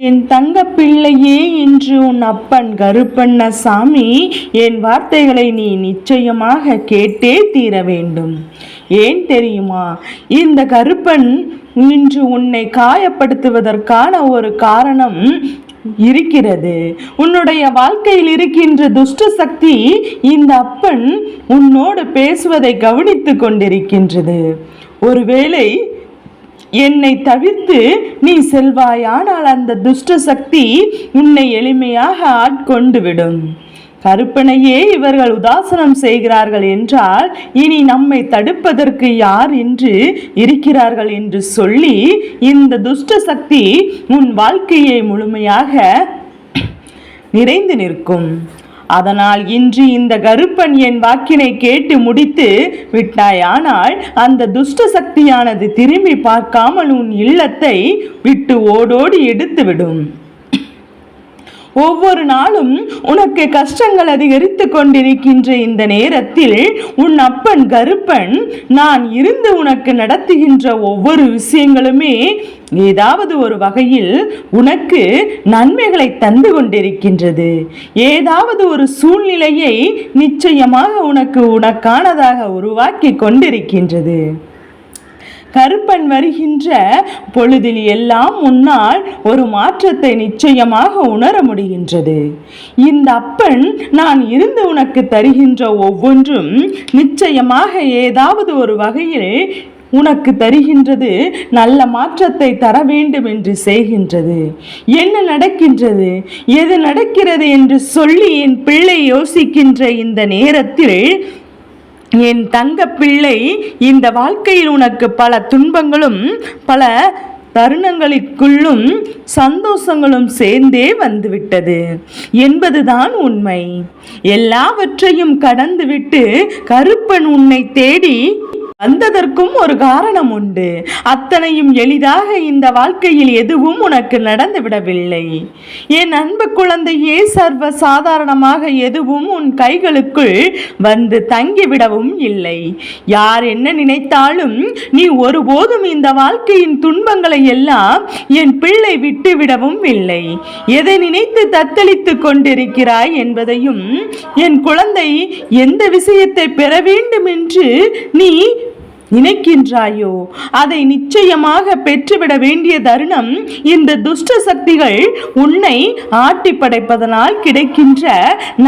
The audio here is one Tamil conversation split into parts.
என் தங்க பிள்ளையே இன்று உன் அப்பன் கருப்பண்ணசாமி என் வார்த்தைகளை நீ நிச்சயமாக கேட்டே தீர வேண்டும். ஏன் தெரியுமா? இந்த கருப்பன் இன்று உன்னை காயப்படுத்துவதற்கான ஒரு காரணம் இருக்கிறது. உன்னுடைய வாழ்க்கையில் இருக்கின்ற துஷ்ட சக்தி இந்த அப்பன் உன்னோடு பேசுவதை கவனித்து கொண்டிருக்கின்றது. ஒருவேளை என்னை தவிர்த்து நீ செல்வாயானால் அந்த துஷ்ட சக்தி உன்னை எளிமையாக ஆட்கொண்டு விடும். கருப்பனையே இவர்கள் உதாசனம் செய்கிறார்கள் என்றால் இனி நம்மை தடுப்பதற்கு யார் என்று இருக்கிறார்கள் என்று சொல்லி இந்த துஷ்ட சக்தி உன் வாழ்க்கையை முழுமையாக நிறைந்து நிற்கும். அதனால் இன்று இந்த கருப்பன் என் வாக்கினை கேட்டு முடித்து விட்டாயானால் அந்த துஷ்ட சக்தியானது திரும்பி பார்க்காமல் உன் இல்லத்தை விட்டு ஓடோடி எடுத்துவிடும். ஒவ்வொரு நாளும் உனக்கு கஷ்டங்கள் அதிகரித்து கொண்டிருக்கின்ற இந்த நேரத்தில் உன் அப்பன் கருப்பன் நான் இருந்து உனக்கு நடத்துகின்ற ஒவ்வொரு விஷயங்களுமே ஏதாவது ஒரு வகையில் உனக்கு நன்மைகளை தந்து கொண்டிருக்கின்றது. ஏதாவது ஒரு சூழ்நிலையை நிச்சயமாக உனக்கு உனக்கானதாக உருவாக்கி கொண்டிருக்கின்றது. கருப்பன் வருகின்ற பொழுதில் எல்லாம் முன்னால் ஒரு மாற்றத்தை நிச்சயமாக உணர முடிகின்றது. இந்த அப்பன் நான் இருந்து உனக்கு தருகின்ற ஒவ்வொன்றும் நிச்சயமாக ஏதாவது ஒரு வகையில் உனக்கு தருகின்றது நல்ல மாற்றத்தை தர வேண்டும் என்று செய்கின்றது. என்ன நடக்கின்றது? எது நடக்கிறது என்று சொல்லி என் பிள்ளை யோசிக்கின்ற இந்த நேரத்தில் என் தங்க பிள்ளை இந்த வாழ்க்கையில் உனக்கு பல துன்பங்களும் பல தருணங்களுக்குள்ளும் சந்தோஷங்களும் சேர்ந்தே வந்துவிட்டது. என்பதுதான் உண்மை. எல்லாவற்றையும் கடந்துவிட்டு கருப்பன் உன்னை தேடி வந்ததற்கும் ஒரு காரணம் உண்டு. அத்தனையும் எளிதாக இந்த வாழ்க்கையில் எதுவும் உனக்கு நடந்து விடவில்லை. என் அன்பு குழந்தையே சர்வ சாதாரணமாக எதுவும் உன் கைகளுக்குள் வந்து தங்கிவிடவும் இல்லை. யார் என்ன நினைத்தாலும் நீ ஒருபோதும் இந்த வாழ்க்கையின் துன்பங்களை எல்லாம் என் பிள்ளை விட்டுவிடவும் இல்லை. எதை நினைத்து தத்தளித்துக் கொண்டிருக்கிறாய் என்பதையும் என் குழந்தை எந்த விஷயத்தை பெற வேண்டும் என்று நீ நினைக்கின்றாயோ? அதை நிச்சயமாக பெற்றுவிட வேண்டிய தருணம் இந்த துஷ்ட சக்திகள் உன்னை ஆட்டி படைப்பதனால் கிடைக்கின்ற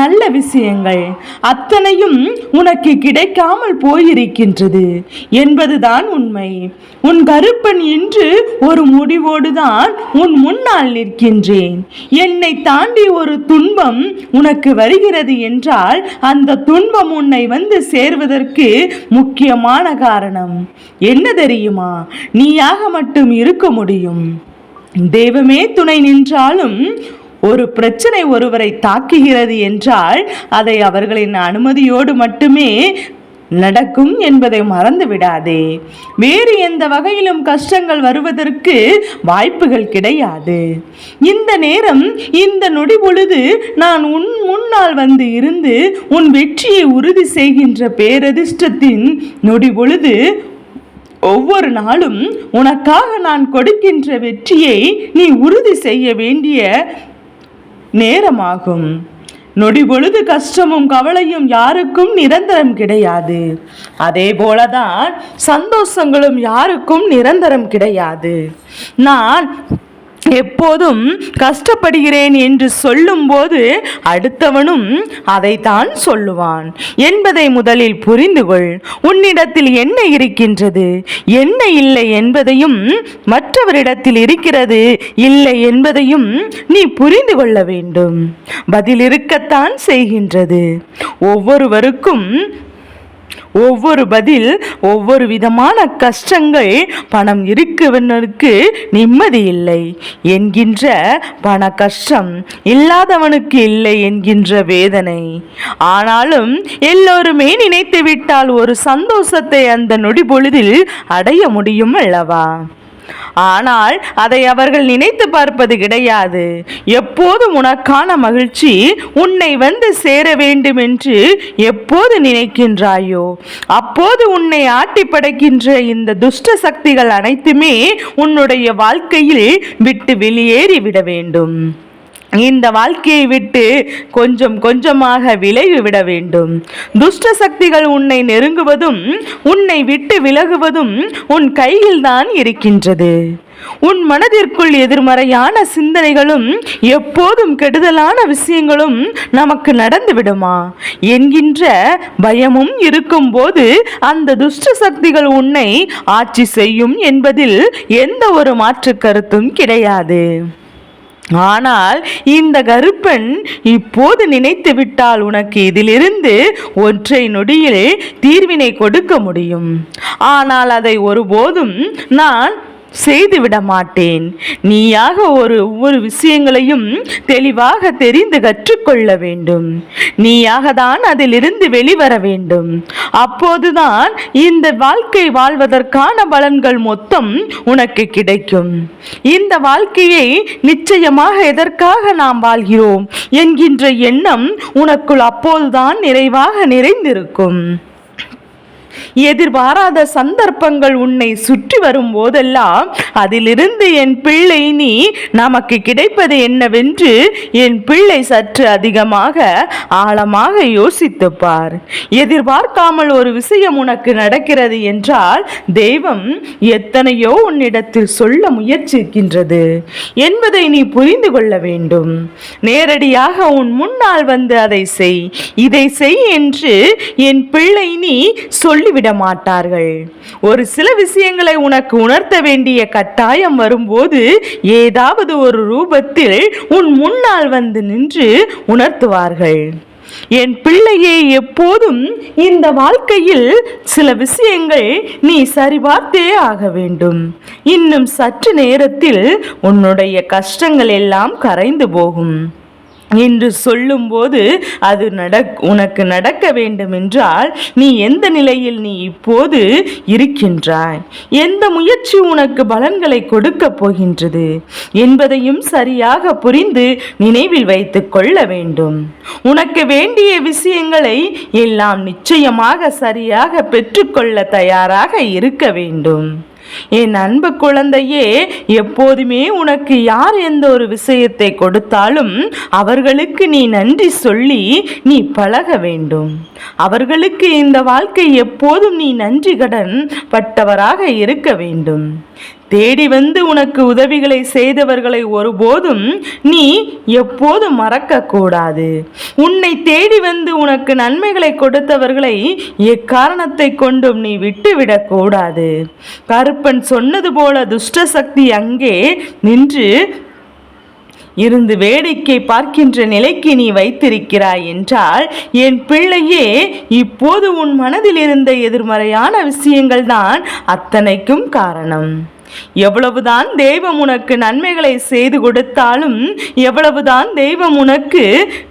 நல்ல விஷயங்கள். அத்தனையும் உனக்கு கிடைக்காமல் போயிருக்கின்றது என்பதுதான் உண்மை. உன் கருப்பன் இன்று ஒரு முடிவோடுதான் உன் முன்னால் நிற்கின்றேன். என்னை தாண்டி ஒரு துன்பம் உனக்கு வருகிறது என்றால் அந்த துன்பம் உன்னை வந்து சேர்வதற்கு முக்கியமான காரணம். என்ன தெரியுமா? நீயாக மட்டும் இருக்க முடியும். தெய்வமே துணை நின்றாலும் ஒரு பிரச்சனை ஒருவரை தாக்குகிறது என்றால் அதை அவர்களின் அனுமதியோடு மட்டுமே நடக்கும் என்பதை மறந்து விடாதே வேறு எந்த வகையிலும் கஷ்டங்கள் வருவதற்கு வாய்ப்புகள் கிடையாது. இந்த நேரம் இந்த நொடி பொழுது நான் உன் முன்னால் வந்து இருந்து உன் வெற்றியை உறுதி செய்கின்ற பேரதிர்ஷ்டத்தின் நொடி பொழுது ஒவ்வொரு நாளும் உனக்காக நான் கொடுக்கின்ற வெற்றியை நீ உறுதி செய்ய வேண்டிய நேரமாகும். நொடி பொழுது கஷ்டமும் கவலையும் யாருக்கும் நிரந்தரம் கிடையாது. அதே போலதான் சந்தோஷங்களும் யாருக்கும் நிரந்தரம் கிடையாது. நான் எப்போதும் கஷ்டப்படுகிறேன் என்று சொல்லும்போது அடுத்தவனும் அதைத்தான் சொல்லுவான். என்பதை முதலில் புரிந்து கொள் உன்னிடத்தில் என்ன இருக்கின்றது? என்ன இல்லை என்பதையும் மற்றவரிடத்தில் இருக்கிறது இல்லை என்பதையும் நீ புரிந்து கொள்ள வேண்டும். பதில் இருக்கத்தான் செய்கின்றது. ஒவ்வொருவருக்கும் ஒவ்வொரு பதில் ஒவ்வொரு விதமான கஷ்டங்கள் பணம் இருக்குவனுக்கு நிம்மதி இல்லை. என்கின்ற பண கஷ்டம் இல்லாதவனுக்கு இல்லை என்கின்ற வேதனை. ஆனாலும் எல்லோருமே நினைத்து விட்டால் ஒரு சந்தோஷத்தை அந்த நொடி பொழுதில் அடைய முடியும் அல்லவா? ஆனால் அதை அவர்கள் நினைத்து பார்ப்பது கிடையாது. எப்போதும் உனக்கான மகிழ்ச்சி உன்னை வந்து சேர வேண்டும் என்று எப்போது நினைக்கின்றாயோ அப்போது உன்னை ஆட்டி படைக்கின்ற இந்த துஷ்ட சக்திகள் அனைத்துமே உன்னுடைய வாழ்க்கையில் விட்டு வெளியேறி விட வேண்டும். இந்த வாழ்க்கையை விட்டு கொஞ்சம் கொஞ்சமாக விலகி விட வேண்டும். துஷ்ட சக்திகள் உன்னை நெருங்குவதும் உன்னை விட்டு விலகுவதும் உன் கையில்தான் இருக்கின்றது. உன் மனதிற்குள் எதிர்மறையான சிந்தனைகளும் எப்போதும் கெடுதலான விஷயங்களும் நமக்கு நடந்து விடுமா? என்கின்ற பயமும் இருக்கும்போது அந்த துஷ்ட சக்திகள் உன்னை ஆட்சி செய்யும் என்பதில் எந்த ஒரு மாற்று கருத்தும் கிடையாது. ஆனால் இந்த கருப்பன் இப்போது நினைத்து விட்டால் உனக்கு இதிலிருந்து ஒற்றை நொடியில் தீர்வினை கொடுக்க முடியும். ஆனால் அதை ஒருபோதும் நான் செய்துவிட மாட்டேன். நீயாக ஒரு ஒவ்வொரு விஷயங்களையும் தெளிவாக தெரிந்து கற்றுக்கொள்ள வேண்டும். நீயாக தான் அதிலிருந்து வெளிவர வேண்டும். அப்போதுதான் இந்த வாழ்க்கை வாழ்வதற்கான பலன்கள் மொத்தம் உனக்கு கிடைக்கும். இந்த வாழ்க்கையை நிச்சயமாக எதற்காக நாம் வாழ்கிறோம்? என்கின்ற எண்ணம் உனக்குள் அப்போதுதான் நிறைவாக நிறைந்திருக்கும். எதிர்பாராத சந்தர்ப்பங்கள் உன்னை சுற்றி வரும் போதெல்லாம் அதிலிருந்து என் பிள்ளை நீ நமக்கு கிடைப்பது என்னவென்று என் பிள்ளை சற்று அதிகமாக ஆழமாக யோசித்து பார். எதிர்பார்க்காமல் ஒரு விஷயம் உனக்கு நடக்கிறது என்றால் தெய்வம் எத்தனையோ உன்னிடத்தில் சொல்ல முயற்சிக்கின்றது என்பதை நீ புரிந்து கொள்ள வேண்டும். நேரடியாக உன் முன்னால் வந்து அதை செய். இதை செய் என்று என் பிள்ளை நீ சொல்லிவிட மாட்டார்கள் ஒரு சில விஷயங்களை உனக்கு உணர்த்த வேண்டிய கட்டாயம் வரும்போது ஏதாவது ஒரு ரூபத்தில் உன் முன்னால் வந்து நின்று உணர்த்துவார்கள். என் பிள்ளையே எப்போதும் இந்த வாழ்க்கையில் சில விஷயங்கள் நீ சரிபார்த்தே ஆக வேண்டும். இன்னும் சற்று நேரத்தில் உன்னுடைய கஷ்டங்கள் எல்லாம் கரைந்து போகும். என்று சொல்லும்போது அது நடக் உனக்கு நடக்க வேண்டுமென்றால் நீ எந்த நிலையில் நீ இப்போது இருக்கின்றாய்? எந்த முயற்சி உனக்கு பலன்களை கொடுக்க போகின்றது? என்பதையும் சரியாக புரிந்து நினைவில் வைத்துக் கொள்ள வேண்டும். உனக்கு வேண்டிய விஷயங்களை எல்லாம் நிச்சயமாக சரியாக பெற்றுக்கொள்ள தயாராக இருக்க வேண்டும். என் அன்பு குழந்தையே எப்போதுமே உனக்கு யார் எந்த ஒரு விஷயத்தை கொடுத்தாலும் அவர்களுக்கு நீ நன்றி சொல்லி நீ பழக வேண்டும். அவர்களுக்கு இந்த வாழ்க்கை எப்போதும் நீ நன்றி கடன் பட்டவராக இருக்க வேண்டும். தேடி வந்து உனக்கு உதவிகளை செய்தவர்களை ஒருபோதும் நீ எப்போதும் மறக்கக்கூடாது. உன்னை தேடி வந்து உனக்கு நன்மைகளை கொடுத்தவர்களை எக்காரணத்தை கொண்டும் நீ விட்டுவிடக்கூடாது. கருப்பன் சொன்னது போல துஷ்ட சக்தி அங்கே நின்று இருந்து வேடிக்கை பார்க்கின்ற நிலைக்கு நீ வைத்திருக்கிறாய் என்றால் என் பிள்ளையே இப்போது உன் மனதில் இருந்த எதிர்மறையான விஷயங்கள் தான் அத்தனைக்கும் காரணம். எவ்வளவுதான் தெய்வம் உனக்கு நன்மைகளை செய்து கொடுத்தாலும் எவ்வளவுதான் தெய்வம் உனக்கு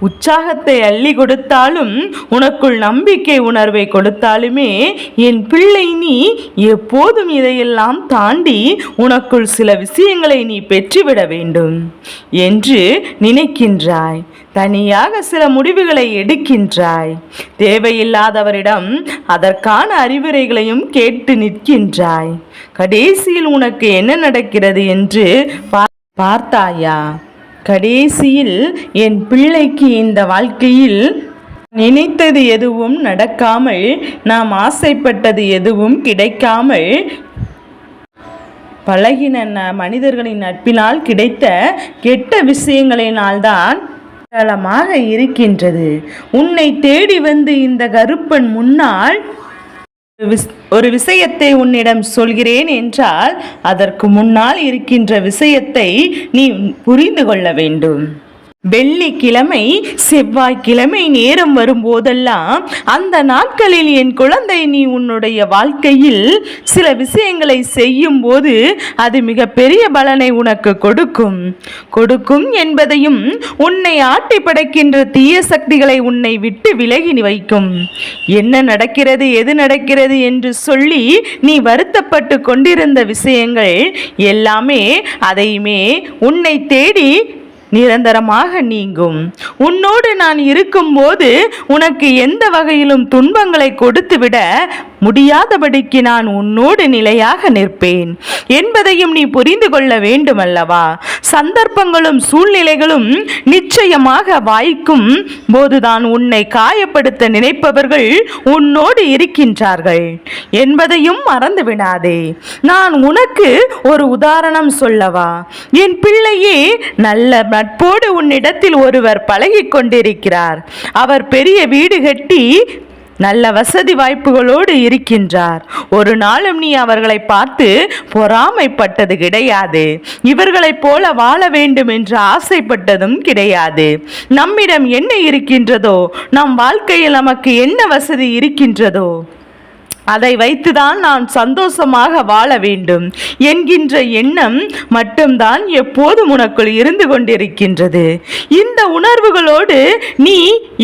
உற்சாகத்தை அள்ளி கொடுத்தாலும் உனக்குள் நம்பிக்கை உணர்வை கொடுத்தாலுமே என் பிள்ளை நீ எப்போதும் இதையெல்லாம் தாண்டி உனக்குள் சில விஷயங்களை நீ பெற்றுவிட வேண்டும் என்று நினைக்கின்றாய். தனியாக சில முடிவுகளை எடுக்கின்றாய். தேவையில்லாதவரிடம் அதற்கான அறிவுரைகளையும் கேட்டு நிற்கின்றாய். கடைசியில் உனக்கு என்ன நடக்கிறது என்று பா- பார்த்தாயா? கடைசியில் என் பிள்ளைக்கு இந்த வாழ்க்கையில் நினைத்தது எதுவும் நடக்காமல் நாம் ஆசைப்பட்டது எதுவும் கிடைக்காமல் பழகின மனிதர்களின் நட்பினால் கிடைத்த கெட்ட விஷயங்களினால்தான் ஏராளமாக இருக்கின்றது. உன்னை தேடி வந்து இந்த கருப்பன் முன்னால் ஒரு ஒரு விஷயத்தை உன்னிடம் சொல்கிறேன் என்றால் அதற்கு முன்னால் இருக்கின்ற விஷயத்தை நீ புரிந்து கொள்ள வேண்டும். வெள்ளிக்கிழமை செவ்வாய்க்கிழமை நேரம் வரும்போதெல்லாம் அந்த நாட்களில் என் குழந்தை நீ உன்னுடைய வாழ்க்கையில் சில விஷயங்களை செய்யும் போது அது மிகப்பெரிய பலனை உனக்கு கொடுக்கும். கொடுக்கும் என்பதையும் உன்னை ஆட்டி படைக்கின்ற தீய சக்திகளை உன்னை விட்டு விலகி வைக்கும். என்ன நடக்கிறது எது நடக்கிறது என்று சொல்லி நீ வருத்தப்பட்டு கொண்டிருந்த விஷயங்கள் எல்லாமே அதையுமே உன்னை தேடி நிரந்தரமாக நீங்கும். உன்னோடு நான் இருக்கும்போது உனக்கு எந்த வகையிலும் துன்பங்களை கொடுத்துவிட முடியாதபடிக்கு நான் உன்னோடு நிலையாக நிற்பேன். என்பதையும் நீ புரிந்து கொள்ள வேண்டும் அல்லவா சந்தர்ப்பங்களும் சூழ்நிலைகளும் நிச்சயமாக வாய்க்கும். போதுதான் உன்னை காயப்படுத்த நினைப்பவர்கள் உன்னோடு இருக்கின்றார்கள். என்பதையும் மறந்து விடாதே. நான் உனக்கு ஒரு உதாரணம் சொல்லவா? என் பிள்ளையே நல்ல நட்போடு உன்னிடத்தில் ஒருவர் பழகி கொண்டிருக்கிறார். அவர் பெரிய வீடு கட்டி நல்ல வசதி வாய்ப்புகளோடு இருக்கின்றார். ஒரு நாளும் நீ அவர்களை பார்த்து பொறாமைப்பட்டது கிடையாது. இவர்களைப் போல வாழ வேண்டும் என்று ஆசைப்பட்டதும் கிடையாது. நம்மிடம் என்ன இருக்கின்றதோ நம் வாழ்க்கையில் நமக்கு என்ன வசதி இருக்கின்றதோ அதை வைத்துதான் நான் சந்தோஷமாக வாழ வேண்டும் என்கின்ற எண்ணம் மட்டும்தான் எப்போதும் உனக்குள் இருந்து கொண்டிருக்கின்றது. இந்த உணர்வுகளோடு நீ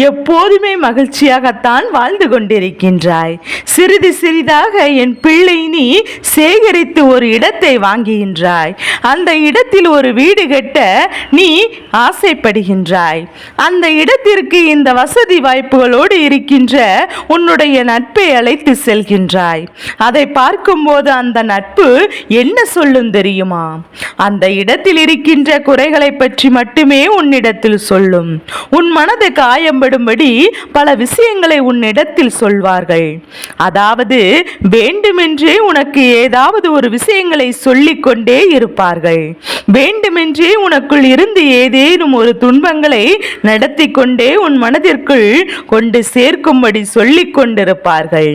எப்போதுமே மகிழ்ச்சியாகத்தான் வாழ்ந்து கொண்டிருக்கின்றாய். சிறிது சிறிதாக என் பிள்ளை நீ சேகரித்து ஒரு இடத்தை வாங்குகின்றாய். அந்த இடத்தில் ஒரு வீடு கட்ட நீ ஆசைப்படுகின்றாய். அந்த இடத்திற்கு இந்த வசதி வாய்ப்புகளோடு இருக்கின்ற உன்னுடைய நட்பை அழைத்து செல்கின்றாய் அதை பார்க்கும்போது அந்த நட்பு என்ன சொல்லும் தெரியுமா? அந்த இடத்தில் இருக்கின்ற குறைகளை பற்றி மட்டுமே உன்னிடத்தில் சொல்லும். உன் மனது காயம்படும்படி பல விஷயங்களை உன்னிடத்தில் சொல்வார்கள். அதாவது வேண்டுமென்றே உனக்கு ஏதாவது ஒரு விஷயங்களை சொல்லிக்கொண்டே இருப்பார்கள். வேண்டுமென்றே உனக்குள் இருந்து ஏதேனும் ஒரு துன்பங்களை நடத்தி கொண்டே உன் மனதிற்குள் கொண்டு சேர்க்கும்படி சொல்லிக் கொண்டிருப்பார்கள்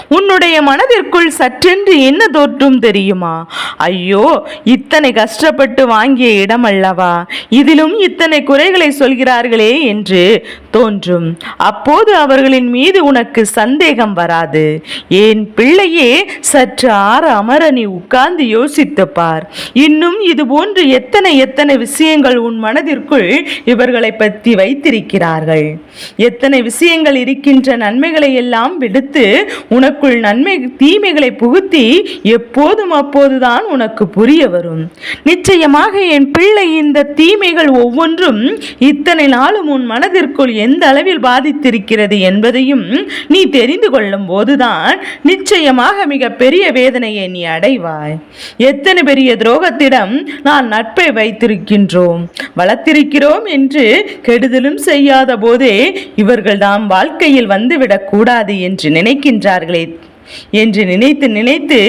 உன்னுடைய மனதிற்குள் சற்றென்று என்ன தோற்றும் தெரியுமா? ஐயோ இத்தனை கஷ்டப்பட்டு வாங்கிய இடம் அல்லவா இதிலும் இத்தனை குறைகளை சொல்கிறார்களே என்று தோன்றும். அப்போது அவர்களின் மீது உனக்கு சந்தேகம் வராது. என் பிள்ளையே சற்று ஆற அமர நீ உட்கார்ந்து யோசித்து பார். இன்னும் இது போன்று எத்தனை எத்தனை விஷயங்கள் உன் மனதிற்குள் இவர்களை பற்றி வைத்திருக்கிறார்கள். எத்தனை விஷயங்கள் இருக்கின்ற நன்மைகளை எல்லாம் விடுத்து உனக்கு உனக்குள் நன்மை தீமைகளை புகுத்தி எப்போதும் அப்போதுதான் உனக்கு புரிய வரும். நிச்சயமாக என் பிள்ளை இந்த தீமைகள் ஒவ்வொன்றும் இத்தனை நாளும் உன் மனதிற்குள் எந்த அளவில் பாதித்திருக்கிறது என்பதையும் நீ தெரிந்து கொள்ளும் போதுதான் நிச்சயமாக மிக பெரிய வேதனையை நீ அடைவாய். எத்தனை பெரிய துரோகத்திடம் நான் நட்பை வைத்திருக்கின்றோம். வளர்த்திருக்கிறோம் என்று கெடுதலும் செய்யாத போதே இவர்கள் தாம் வாழ்க்கையில் வந்துவிடக் கூடாது என்று நினைக்கின்றார்களே என்று நினைத்து நினைத்து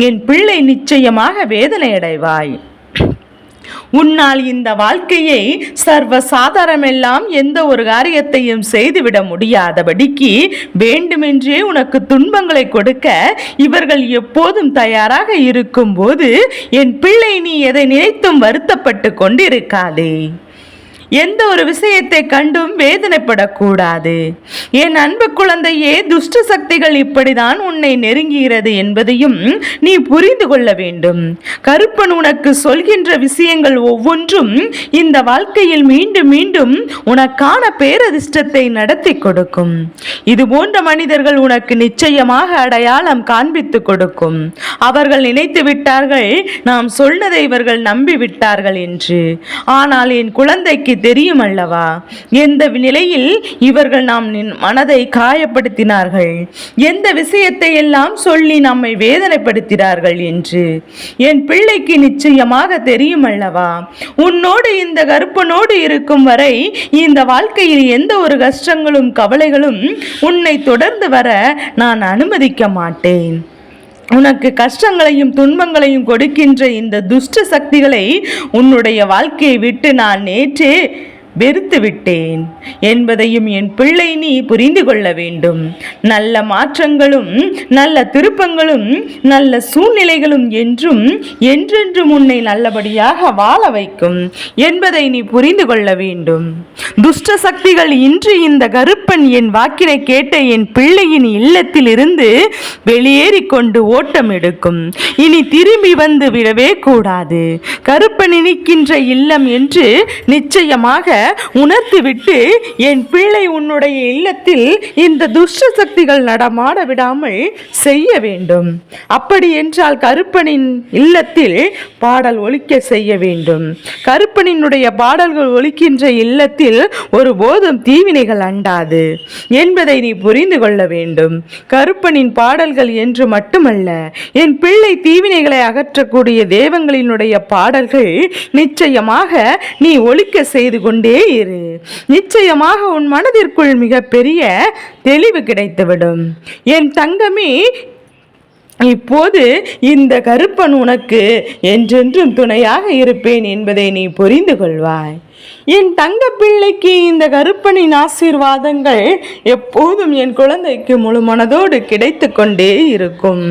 என் பிள்ளை நிச்சயமாக வேதனை அடைவாய் உன்னால் இந்த வாழ்க்கையை சர்வ சாதாரமெல்லாம் எந்த ஒரு காரியத்தையும் செய்துவிட முடியாதபடிக்கு வேண்டுமென்றே உனக்கு துன்பங்களை கொடுக்க இவர்கள் எப்போதும் தயாராக இருக்கும்போது என் பிள்ளை நீ எதை நினைத்தும் வருத்தப்பட்டு கொண்டிருக்காதே. எந்த ஒரு விஷயத்தை கண்டும் வேதனைப்படக்கூடாது. என் அன்பு குழந்தையே துஷ்ட சக்திகள் இப்படிதான் உன்னை நெருங்குகிறது என்பதையும் நீ புரிந்து கொள்ள வேண்டும். கருப்பன் உனக்கு சொல்கின்ற விஷயங்கள் ஒவ்வொன்றும் இந்த வாழ்க்கையில் மீண்டும் மீண்டும் உனக்கான பேரதிர்ஷ்டத்தை நடத்தி கொடுக்கும். இது போன்ற மனிதர்கள் உனக்கு நிச்சயமாக அடையாளம் காண்பித்து கொடுக்கும். அவர்கள் நினைத்து விட்டார்கள் நாம் சொன்னதை இவர்கள் நம்பி விட்டார்கள் என்று. ஆனால் என் குழந்தைக்கு தெரியும் அல்லவா எந்த நிலையில் இவர்கள் நாம் நின் மனதை காயப்படுத்தினார்கள்? எந்த விஷயத்தை எல்லாம் சொல்லி நம்மை வேதனைப்படுத்தினார்கள் என்று? என் பிள்ளைக்கு நிச்சயமாக தெரியும் அல்லவா உன்னோடு இந்த கருப்பனோடு இருக்கும் வரை இந்த வாழ்க்கையில் எந்த ஒரு கஷ்டங்களும் கவலைகளும் உன்னை தொடர்ந்து வர நான் அனுமதிக்க மாட்டேன். உனக்கு கஷ்டங்களையும் துன்பங்களையும் கொடுக்கின்ற இந்த துஷ்ட சக்திகளை உன்னுடைய வாழ்க்கையை விட்டு நான் நேற்றே வெறுத்து விட்டேன் என்பதையும் என் பிள்ளை நீ புரிந்து கொள்ள வேண்டும். நல்ல மாற்றங்களும் நல்ல திருப்பங்களும் நல்ல சூழ்நிலைகளும் என்றும் என்றென்றும் உன்னை நல்லபடியாக வாழ வைக்கும் என்பதை நீ புரிந்து கொள்ள வேண்டும். துஷ்ட சக்திகள் இன்று இந்த கருப்பன் என் வாக்கினை கேட்ட என் பிள்ளையின் இல்லத்தில் இருந்து வெளியேறி கொண்டு ஓட்டம் எடுக்கும். இனி திரும்பி வந்து விடவே கூடாது. கருப்பன் இனிக்கின்ற இல்லம் என்று நிச்சயமாக உணர்த்திவிட்டு என் பிள்ளை உன்னுடைய இல்லத்தில் இந்த துஷ்ட சக்திகள் நடமாட விடாமல் செய்ய வேண்டும். அப்படி என்றால் கருப்பனின் இல்லத்தில் பாடல் ஒலிக்க செய்ய வேண்டும். கருப்பனினுடைய பாடல்கள் ஒழிக்கின்ற இல்லத்தில் ஒருபோதும் தீவினைகள் அண்டாது. என்பதை நீ புரிந்து கொள்ள வேண்டும். கருப்பனின் பாடல்கள் என்று மட்டுமல்ல என் பிள்ளை தீவினைகளை அகற்றக்கூடிய தேவங்களினுடைய பாடல்கள் நிச்சயமாக நீ ஒழிக்க செய்து கொண்டே இரு. நிச்சயமாக உன் மனதிற்குள் மிகப்பெரிய தெளிவு கிடைத்துவிடும். என் தங்கமே இப்போது இந்த கருப்பன் உனக்கு என்றென்றும் துணையாக இருப்பேன் என்பதை நீ புரிந்து கொள்வாய். என் தங்க பிள்ளைக்கு இந்த கருப்பனின் ஆசீர்வாதங்கள் எப்போதும் என் குழந்தைக்கு முழு மனதோடு கிடைத்து கொண்டே இருக்கும்.